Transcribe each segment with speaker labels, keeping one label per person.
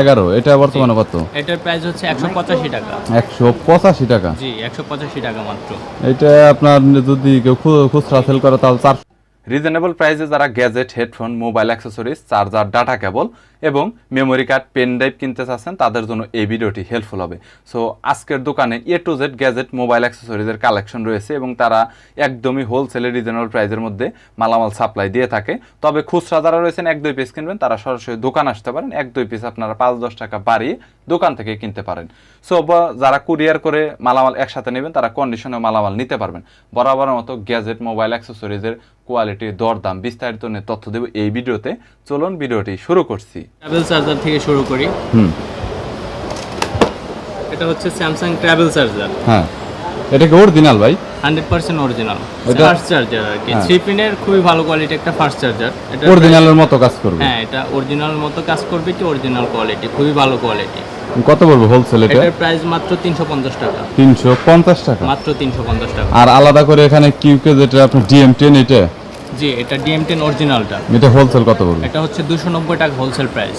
Speaker 1: এগারো এটা বর্তমানে কত?
Speaker 2: এটার প্রাইস হচ্ছে একশো পঁচাশি টাকা।
Speaker 1: একশো পঁচাশি টাকা?
Speaker 2: জি একশো পঁচাশি টাকা মাত্র।
Speaker 1: এটা আপনার যদি কেউ খুচরা সেল করে তাহলে চার রিজনেবল প্রাইসে যারা gadget headphone mobile accessories charger data cable এবং মেমোরি কার্ড পেন ড্রাইভ কিনতে চাচ্ছেন, তাদের জন্য এই ভিডিওটি হেল্পফুল হবে। সো আজকের দোকানে A to Z gadget mobile অ্যাক্সেসরিজের collection রয়েছে এবং তারা একদমই হোলসেলে রিজনেবল প্রাইসের মধ্যে মালামাল সাপ্লাই দিয়ে থাকে। তবে খুচরা যারা রয়েছেন, এক দুই পিস কিনবেন, তারা সরাসরি দোকান আসতে পারেন। এক দুই পিস আপনারা পাঁচ দশ টাকা বাড়িয়ে দোকান থেকে কিনতে পারেন। সো যারা কুরিয়ার করে মালামাল একসাথে নেবেন, তারা কন্ডিশনে মালামাল নিতে পারবেন। বরাবরের মতো গ্যাজেট মোবাইল অ্যাক্সেসরিজের কোয়ালিটি দরদাম বিস্তারিত নিয়ে তথ্য দেব এই ভিডিওতে। চলুন ভিডিওটি শুরু করছি।
Speaker 2: ট্রাভেল চার্জার থেকে শুরু করি।
Speaker 1: হুম।
Speaker 2: এটা হচ্ছে স্যামসাং ট্রাভেল চার্জার।
Speaker 1: হ্যাঁ। এটা কি অরিজিনাল ভাই?
Speaker 2: হান্ড্রেড পার্সেন্ট অরিজিনাল
Speaker 1: এটা-
Speaker 2: ফার্স্ট চার্জার আর কি।
Speaker 1: হ্যাঁ।
Speaker 2: থ্রি পিনের খুবই ভালো কোয়ালিটি একটা ফার্স্ট চার্জার এটা
Speaker 1: অরিজিনালের মতো কাজ করবে।
Speaker 2: হ্যাঁ এটা অরিজিনাল মতো কাজ করবে কি অরিজিনাল কোয়ালিটি খুবই ভালো কোয়ালিটি
Speaker 1: কত পড়বে হোলসেল এটা?
Speaker 2: এটার প্রাইস মাত্র তিনশো পঞ্চাশ টাকা।
Speaker 1: তিনশো পঞ্চাশ টাকা?
Speaker 2: মাত্র তিনশো পঞ্চাশ টাকা।
Speaker 1: আর আলাদা করে এখানে কিউকে যেটা আপনার ডিএম টেন এটা?
Speaker 2: জি এটা ডিএম টেন অরিজিনালটা
Speaker 1: এটা হোলসেল কত পড়বে
Speaker 2: এটা হচ্ছে দুশো নব্বই টাকা হোলসেল প্রাইস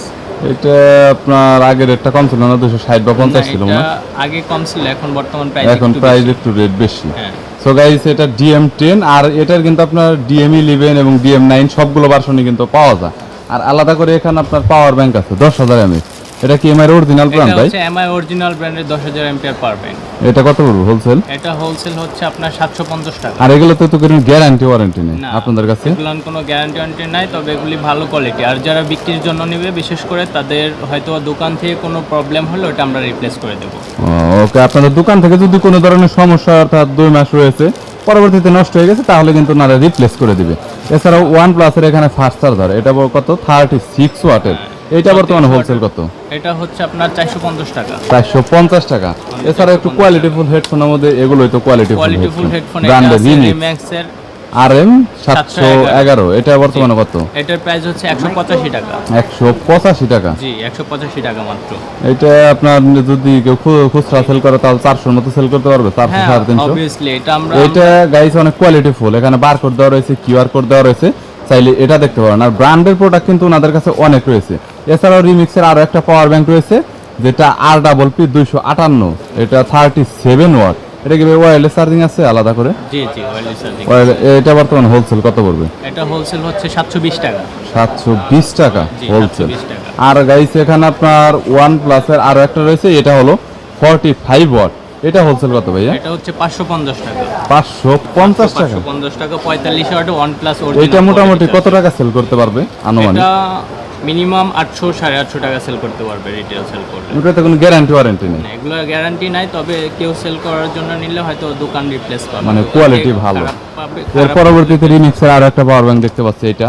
Speaker 1: এটা আপনার আগের রেটটা কম ছিল না দুশো ষাট বা পঞ্চাশ ছিল না?
Speaker 2: আগে কম ছিল এখন বর্তমান প্রাইস
Speaker 1: এখন প্রাইস একটু রেট বেশি।
Speaker 2: হ্যাঁ।
Speaker 1: সো গাইস এটা ডিএম টেন আর এটার কিন্তু আপনার ডিএম ইলেভেন এবং ডিএম নাইন সবগুলো ভার্সনই কিন্তু পাওয়া যায়। আর আলাদা করে এখানে আপনার পাওয়ার ব্যাংক আছে দশ হাজার এমএস এটা কি এমআই অরিজিনাল
Speaker 2: এটা
Speaker 1: ভাই?
Speaker 2: হচ্ছে এমআই অরিজিনাল ব্র্যান্ডের দশ হাজার এমপিআর পারবেন
Speaker 1: এটা কত পড়বে হোলসেল
Speaker 2: এটা হোলসেল হচ্ছে আপনার সাতশো পঞ্চাশ টাকা।
Speaker 1: আর এগুলোতে তো তো কোনো গ্যারান্টি ওয়ারেন্টি নেই আপনাদের কাছে?
Speaker 2: এগুলোর কোনো গ্যারান্টি ওয়ারেন্টি নাই তবে এগুলি ভালো কোয়ালিটি আর যারা বিক্রির জন্য নেবে বিশেষ করে তাদের হয়তো দোকান থেকে কোনো প্রবলেম হলে ওটা আমরা রিপ্লেস করে দেবো।
Speaker 1: ওকে আপনাদের দোকান থেকে যদি কোনো ধরনের সমস্যা অর্থাৎ দুই মাস রয়েছে পরবর্তীতে নষ্ট হয়ে গেছে তাহলে কিন্তু নারা রিপ্লেস করে দিবে। এছাড়াও ওয়ান প্লাসের এখানে ফাস্ট চার্জার এটা কত? থার্টি সিক্স ওয়াটের এটা বর্তমানে হোলসেল কত?
Speaker 2: এটা হচ্ছে আপনার চারশো পঞ্চাশ টাকা।
Speaker 1: চারশো পঞ্চাশ টাকা। এছাড়া একটু কোয়ালিটিফুল হেডফোনের মধ্যে এগুলোই তো কোয়ালিটিফুল
Speaker 2: কোয়ালিটিফুল হেডফোন
Speaker 1: ব্র্যান্ডের রিমিক্স
Speaker 2: রিম্যাক্সের
Speaker 1: আর এম সাতশো এগারো। এটা বর্তমানে কত?
Speaker 2: এটার প্রাইস হচ্ছে একশো পঁচাশি টাকা।
Speaker 1: একশো পঁচাশি টাকা?
Speaker 2: জি একশো পঁচাশি টাকা মাত্র।
Speaker 1: এটা আপনার যদি কেউ খুচরা সেল করে তাহলে চারশোর মতো সেল করতে পারবে চারশো
Speaker 2: হ্যাঁ
Speaker 1: সাড়ে তিনশো।
Speaker 2: অবভিয়াসলি এটা আমরা
Speaker 1: এটা গাইস অনেক কোয়ালিটি ফুল এখানে বারকোড দেওয়া রয়েছে কিউআর কোড দেওয়া রয়েছে। চাইলে এটা দেখতে পারেন। আর ব্র্যান্ডের প্রোডাক্ট কিন্তু ওনাদের কাছে অনেক রয়েছে। এছাড়াও রিমিক্সের আরও একটা পাওয়ার ব্যাংক রয়েছে যেটা আর ডাবল পি দুইশো আটান্ন এটা থার্টি সেভেন ওয়াট এটা কি ওয়ারলেস চার্জিং আছে? আলাদা করে?
Speaker 2: জি জি ওয়ারলেস চার্জিং
Speaker 1: এটা বর্তমানে হোলসেল কত পড়বে?
Speaker 2: এটা হোলসেল হচ্ছে সাতশো বিশ টাকা।
Speaker 1: সাতশো বিশ টাকা হোলসেল আর গাইস এখানে আপনার ওয়ান প্লাসের আরও একটা রয়েছে এটা হলো ফর্টি ফাইভ ওয়াট এটা হোলসেল কত ভাইয়া?
Speaker 2: এটা হচ্ছে পাঁচশো পঞ্চাশ টাকা।
Speaker 1: পাঁচশো পঞ্চাশ টাকা?
Speaker 2: পাঁচশো পঞ্চাশ টাকা পঁয়তাল্লিশ ওয়াট ওয়ান প্লাস
Speaker 1: এটা মোটামুটি কত টাকা সেল করতে পারবে আনুমানিক?
Speaker 2: এটা মিনিমাম আটশো সাড়ে আটশো টাকা সেল করতে পারবে রিটেল সেল করলে।
Speaker 1: ওটাতে কোনো গ্যারান্টি ওয়ারেন্টি নেই?
Speaker 2: এগুলো গ্যারান্টি নাই তবে কেউ সেল করার জন্য নিলে হয়তো দোকান রিপ্লেস পাবে।
Speaker 1: মানে
Speaker 2: থেকে
Speaker 1: ভালো। এর পরবর্তীতে রিমিক্সের আরও একটা পাওয়ার ব্যাংক দেখতে পাচ্ছি এটা।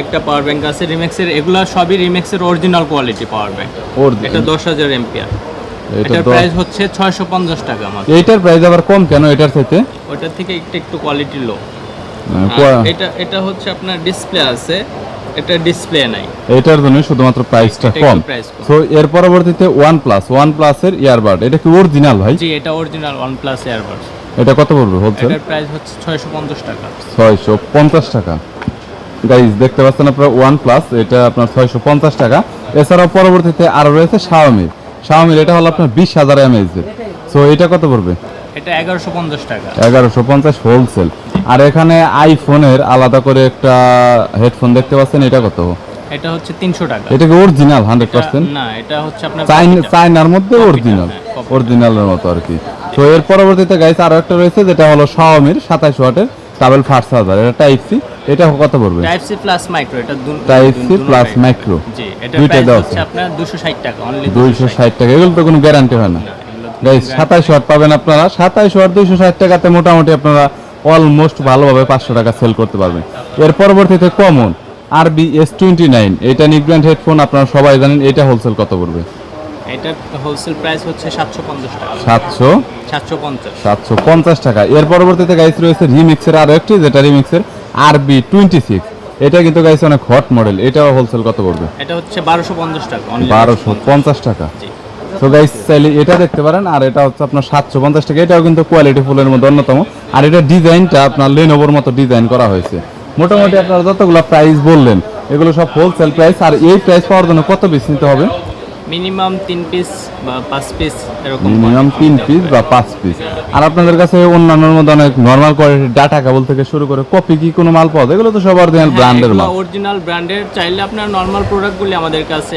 Speaker 2: একটা পাওয়ার ব্যাংক আছে রিমেক্সের এগুলো সবই রিমেক্সের অরিজিনাল কোয়ালিটি পাওয়ার ব্যাংক এটা দশ হাজার এমপিআর
Speaker 1: এটা
Speaker 2: এটার প্রাইস হচ্ছে ছয়শো পঞ্চাশ টাকা মাত্র।
Speaker 1: প্রাইস আবার কম কেন এটার থেকে
Speaker 2: ওটার থেকে একটু একটু কোয়ালিটি লো
Speaker 1: মানে
Speaker 2: এটা এটা হচ্ছে আপনার ডিসপ্লে আছে এটা ডিসপ্লে নাই।
Speaker 1: এটার জন্য শুধুমাত্র প্রাইসটা কম। এর পরবর্তীতে ইয়ারবাড এটা কি অরিজিনাল ভাই?
Speaker 2: জি এটা অরিজিনাল
Speaker 1: এটা কত পড়বে হোলসেল
Speaker 2: এটার প্রাইস হচ্ছে ছয়শো পঞ্চাশ টাকা।
Speaker 1: ছয়শো পঞ্চাশ টাকা। গাইজ দেখতে পাচ্ছেন আপনার এটা আপনার ছয়শো পঞ্চাশ টাকা। এছাড়াও পরবর্তীতে আরও রয়েছে শাওমির শাওমির এটা হলো আপনার বিশ হাজার এমএইচ সো এটা কত পড়বে?
Speaker 2: এটা এগারোশো পঞ্চাশ টাকা।
Speaker 1: এগারোশো পঞ্চাশ হোলসেল আর এখানে আইফোনের আলাদা করে একটা হেডফোন দেখতে পাচ্ছেন এটা কত?
Speaker 2: এটা হচ্ছে তিনশো টাকা।
Speaker 1: এটা কি অরিজিনাল হান্ড্রেড পার্সেন্ট
Speaker 2: না এটা হচ্ছে আপনার
Speaker 1: চাইনার মধ্যে অরিজিনাল
Speaker 2: হ্যাঁ,
Speaker 1: অরিজিনালের মতো আর কি। তো এর পরবর্তীতে গাইস আরও একটা রয়েছে যেটা হলো শাওমির সাতাশ ওয়াটের ডাবল ফাস্ট চার্জার এটা টাইপ সি এটা কত পড়বে?
Speaker 2: টাইপ সি প্লাস মাইক্রো এটা
Speaker 1: type C plus micro
Speaker 2: G এটা
Speaker 1: দুইটা আছে।
Speaker 2: আপনার দুশো ষাট টাকা অনলি
Speaker 1: দুইশো ষাট। টাকা এগুলো তো কোনো গ্যারান্টি হয় না। গাইস সাতাইশ ওয়াট পাবেন আপনারা। সাতাইশ ওয়াট দুইশো ষাট টাকাতে মোটামুটি আপনারা অলমোস্ট ভালোভাবে পাঁচশো টাকা সেল করতে পারবেন। এর পরবর্তীতে common R B S twenty nine এটা নিকব্র্যান্ড হেডফোন আপনারা সবাই জানেন এটা হোলসেল কত পড়বে?
Speaker 2: এটা হোলসেল প্রাইস হচ্ছে সাতশো পঞ্চাশ টাকা।
Speaker 1: সাতশো?
Speaker 2: সাতশো পঞ্চাশ।
Speaker 1: সাতশো পঞ্চাশ টাকা। এর পরবর্তীতে গাইস রয়েছে রিমিক্সের আরও একটি যেটা রিমিক্সের আর বি টোয়েন্টি সিক্স এটা কিন্তু গাইস অনেক হট মডেল এটাও হোলসেল কত পড়বে?
Speaker 2: এটা হচ্ছে বারোশো পঞ্চাশ টাকা
Speaker 1: বারোশো পঞ্চাশ টাকা। তো গাইস চাইলে এটা দেখতে পারেন আর এটা হচ্ছে আপনার সাতশো পঞ্চাশ টাকা এটাও কিন্তু কোয়ালিটি ফুলের মধ্যে অন্যতম। আর এটা ডিজাইনটা আপনার লেনোভোর মতো ডিজাইন করা হয়েছে। মোটামুটি আপনারা যতগুলো প্রাইস বললেন এগুলো সব হোলসেল প্রাইস আর এই প্রাইস পাওয়ার জন্য কত বেশি নিতে হবে?
Speaker 2: মিনিমাম তিন পিস বা পাঁচ পিস এরকম
Speaker 1: মিনিমাম তিন পিস বা পাঁচ পিস আর আপনাদের কাছে অন্যান্য মধ্যে অনেক নর্মাল কোয়ালিটির ডাটা কেবল থেকে শুরু করে কপি কি কোনো মাল পাওয়া যায়? এগুলো তো সব অরিজিনাল ব্র্যান্ডের মাল।
Speaker 2: অরিজিনাল ব্র্যান্ডের চাইলে আপনার নর্মাল প্রোডাক্টগুলি আমাদের কাছে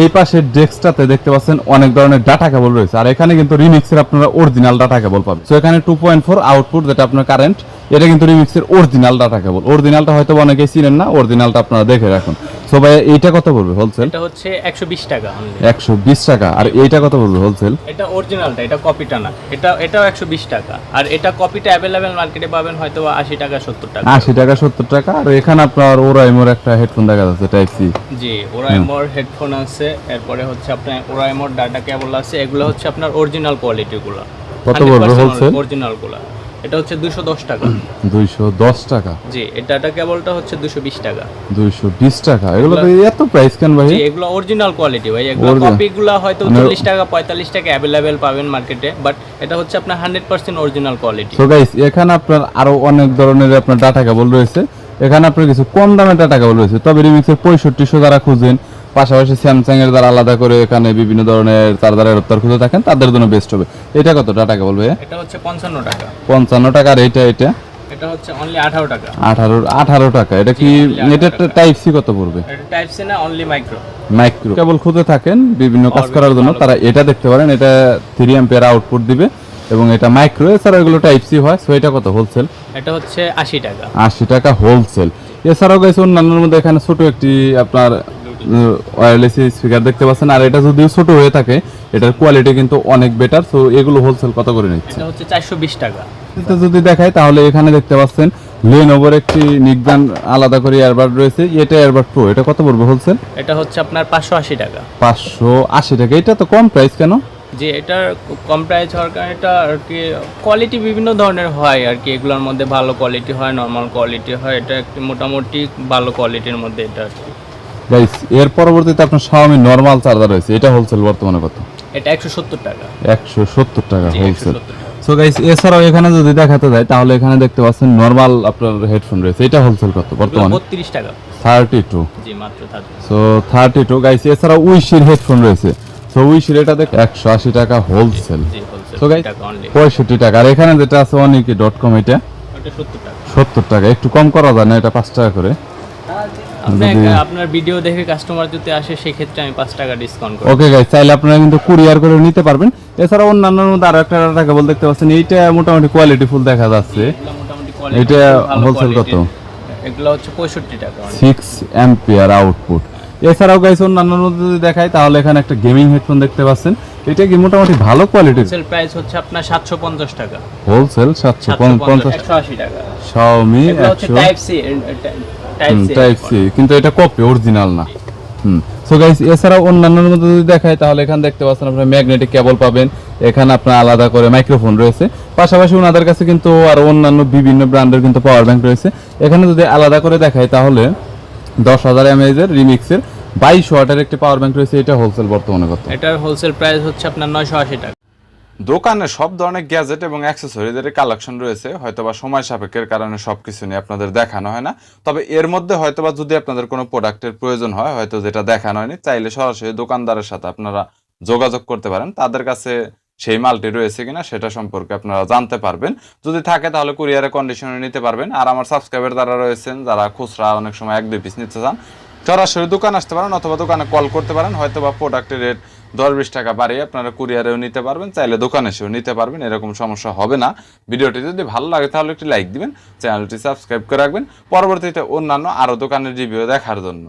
Speaker 1: এই পাশের ডেস্কটাতে দেখতে পাচ্ছেন অনেক ধরনের ডাটা কেবল রয়েছে। আর এখানে কিন্তু রিমিক্সের আপনারা অরিজিনাল ডাটা কেবল পাবেন। তো এখানে টু পয়েন্ট ফোর আউটপুট যেটা আপনার কারেন্ট এটা কিন্তু রিমিক্সের অরিজিনাল ডাটা কেবল। অরিজিনালটা হয়তো অনেকেই চিনেন না অরিজিনালটা আপনারা দেখে রাখুন। সো ভাই এইটা কত পড়বে হোলসেল
Speaker 2: এটা হচ্ছে একশো বিশ টাকা only।
Speaker 1: একশো বিশ টাকা। আর এইটা কত পড়বে হোলসেল
Speaker 2: এটা অরিজিনালটা এটা কপিটা না। এটা এটাও একশো বিশ টাকা। আর এটা কপিটা অ্যাভেলেবেল মার্কেটে পাবেন হয়তো আশি টাকা সত্তর টাকা।
Speaker 1: আশি টাকা সত্তর টাকা। আর এখানে আপনার ওরাইমোর একটা হেডফোন দেখা যাচ্ছে টাইপ সি
Speaker 2: জি ওরাইমোর হেডফোন আছে। এরপরে হচ্ছে আপনার ওরাইমোর ডাটা কেবল আছে। এগুলো হচ্ছে আপনার অরিজিনাল কোয়ালিটিগুলো
Speaker 1: কত পড়বে wholesale?
Speaker 2: অরিজিনালগুলো এটা হচ্ছে দুশো দশ টাকা।
Speaker 1: দুইশো দশ টাকা?
Speaker 2: জি এই ডাটা কেবলটা হচ্ছে দুশো বিশ টাকা।
Speaker 1: দুইশো বিশ টাকা? এগুলো তো এত প্রাইস কেন ভাই?
Speaker 2: এগুলো অরিজিনাল কোয়ালিটি ভাই। এগুলো কপিগুলো হয়তো
Speaker 1: মানে-
Speaker 2: চল্লিশ টাকা পঁয়তাল্লিশ টাকা অ্যাভেলেবেল পাবেন মার্কেটে বাট এটা হচ্ছে আপনার হান্ড্রেড পার্সেন্ট অরিজিনাল কোয়ালিটি
Speaker 1: তো গাইস এখানে আপনার আরও অনেক ধরনের আপনার ডাটা কেবল রয়েছে। এখানে আপনার কিছু কম দামের ডাটা কেবল রয়েছে। তবে রিমিক্সের পঁয়ষট্টিশো যারা খুঁজেন পাশাপাশি স্যামসাং এর দ্বারা আলাদা করে এখানে বিভিন্ন ধরনের চার্জার অ্যাডাপ্টার খুঁজে থাকেন তাদের জন্য বেস্ট হবে। এটা কত ডাটা বলবে?
Speaker 2: এটা হচ্ছে পঞ্চান্ন টাকা।
Speaker 1: পঞ্চান্ন টাকা আর এটা এটা?
Speaker 2: এটা হচ্ছে অনলি আঠারো টাকা।
Speaker 1: আঠারো আঠারো টাকা। এটা কি এটা টাইপ সি কত পড়বে?
Speaker 2: এটা টাইপ সি না অনলি মাইক্রো
Speaker 1: মাইক্রো কেবল খুঁজে থাকেন বিভিন্ন কাজ করার জন্য। তারা এটা দেখতে পারেন এটা থ্রি অ্যাম্পিয়ার আউটপুট দিবে এবং এটা মাইক্রো এছাড়া এগুলো টাইপ সি হয় সো এটা কত হোলসেল
Speaker 2: এটা হচ্ছে আশি টাকা।
Speaker 1: আশি টাকা হোলসেল এছাড়াও গেছে অন্যান্যর মধ্যে এখানে ছোট একটি আপনার ওয়্যারলেস স্পিকার দেখতে পাচ্ছেন। আর এটা যদিও ছোট হয়ে থাকে এটার কোয়ালিটি কিন্তু অনেক বেটার সো এগুলো হোলসেল কত করে নিচ্ছে?
Speaker 2: এটা হচ্ছে চারশো বিশ টাকা।
Speaker 1: এটা যদি দেখাই তাহলে এখানে দেখতে পাচ্ছেন লেনোভোর একটি নিকদান আলাদা করে এয়ারবাড রয়েছে এটা এয়ারবাড প্রো এটা কত পড়বে হোলসেল
Speaker 2: এটা হচ্ছে আপনার পাঁচশো আশি টাকা।
Speaker 1: পাঁচশো আশি টাকা এটা তো কম প্রাইস কেন?
Speaker 2: যে এটার কম প্রাইস হওয়ার কারণে এটা আর কি কোয়ালিটি বিভিন্ন ধরনের হয় আর কি এগুলোর মধ্যে ভালো কোয়ালিটি হয় নর্মাল কোয়ালিটি হয় এটা একটি মোটামুটি ভালো কোয়ালিটির মধ্যে এটা আর কি।
Speaker 1: গাইস এর পরবর্তীতে আপনার Xiaomi নরমাল চার্জার রয়েছে। এটা হোলসেল বর্তমানে কত?
Speaker 2: এটা একশো সত্তর টাকা।
Speaker 1: একশো সত্তর টাকা হোলসেল সো গাইস এছাড়াও এখানে যদি দেখাতে যায় তাহলে এখানে দেখতে পাচ্ছেন নরমাল আপনার হেডফোন রয়েছে। এটা হোলসেল কত বর্তমানে?
Speaker 2: বত্রিশ টাকা।
Speaker 1: থার্টি টু
Speaker 2: জি মাত্র থাকবে
Speaker 1: সো থার্টি টু গাইস এছাড়াও উইশির হেডফোন রয়েছে। সো উইশির এটা দেখ একশো আশি টাকা হোলসেল
Speaker 2: হোলসেল
Speaker 1: So guys-
Speaker 2: টাকা
Speaker 1: পঁয়ষট্টি টাকা। আর এখানে যেটা আছে অনেকে ডট কম এটা
Speaker 2: ওটা সত্তর টাকা।
Speaker 1: সত্তর টাকা। একটু কম করা যায় না এটা পাঁচ টাকা করে।
Speaker 2: আপনার ভিডিও দেখে কাস্টমার যদি আসে সেক্ষেত্রে আমি পাঁচ টাকা ডিসকাউন্ট করি
Speaker 1: ওকে গাইস চাইলে আপনারা কিন্তু কুরিয়ার করে নিতে পারবেন। এছাড়া অন্যান্য মধ্যে আরও একটা টাকা বল দেখতে পাচ্ছেন এইটা মোটামুটি কোয়ালিটি ফুল দেখা যাচ্ছে। এটা wholesale কত?
Speaker 2: এগুলো হচ্ছে পঁয়ষট্টি টাকা only।
Speaker 1: অ্যাম্পিয়ার আউটপুট এছাড়াও গাইস অন্যান্য যদি দেখাই তাহলে এখানে একটা গেমিং হেডফোন দেখতে পাচ্ছেন। এটা কি মোটামুটি ভালো কোয়ালিটির
Speaker 2: হোলসেল প্রাইস হচ্ছে আপনার সাতশো পঞ্চাশ টাকা।
Speaker 1: হোলসেল
Speaker 2: টাকা। এগুলো টাইপ সি
Speaker 1: টাইপ সি কিন্তু এটা কপি অরিজিনাল না। হুম। সো গাইস এছাড়াও অন্যান্যর মধ্যে যদি দেখাই তাহলে এখানে দেখতে পাচ্ছেন আপনার ম্যাগনেটিক কেবল পাবেন। এখানে আপনার আলাদা করে মাইক্রোফোন রয়েছে। পাশাপাশি ওনাদের কাছে কিন্তু আর অন্যান্য বিভিন্ন ব্র্যান্ডের কিন্তু পাওয়ার ব্যাংক রয়েছে। এখানে যদি আলাদা করে দেখাই তাহলে দশ হাজার এমএএজের রিমিক্সের বাইশ ওয়াটের একটি পাওয়ার ব্যাংক রয়েছে এটা হোলসেল বর্তমানে কত?
Speaker 2: এটার হোলসেল প্রাইস হচ্ছে আপনার নয়শো আশি টাকা।
Speaker 1: দোকানে সব ধরনের গ্যাজেট এবং অ্যাক্সেসরিজের কালেকশন রয়েছে, হয়তোবা সময় সাপেক্ষের কারণে সবকিছু নিয়ে আপনাদের দেখানো হয় না। তবে এর মধ্যে হয়তোবা যদি আপনাদের কোনো প্রোডাক্টের প্রয়োজন হয়, হয়তো যেটা দেখানো হয়নি, চাইলে সরাসরি দোকানদারের সাথে আপনারা যোগাযোগ করতে পারেন। তাদের কাছে সেই মালটি রয়েছে কিনা সেটা সম্পর্কে আপনারা জানতে পারবেন। যদি থাকে তাহলে কুরিয়ারে কন্ডিশনে নিতে পারবেন। আর আমার সাবস্ক্রাইবার যারা রয়েছেন, যারা খুচরা অনেক সময় এক, দুই পিস নিতে চান, সরাসরি দোকান আসতে পারেন অথবা দোকানে কল করতে পারেন। হয়তো বা প্রোডাক্টের রেট দশ বিশ টাকা বাড়িয়ে আপনারা কুরিয়ারেও নিতে পারবেন, চাইলে দোকানে এসেও নিতে পারবেন, এরকম সমস্যা হবে না। ভিডিওটি যদি ভালো লাগে তাহলে একটি লাইক দিবেন, চ্যানেলটি সাবস্ক্রাইব করে রাখবেন। পরবর্তীতে অন্যান্য আরও দোকানের রিভিউ দেখার জন্য।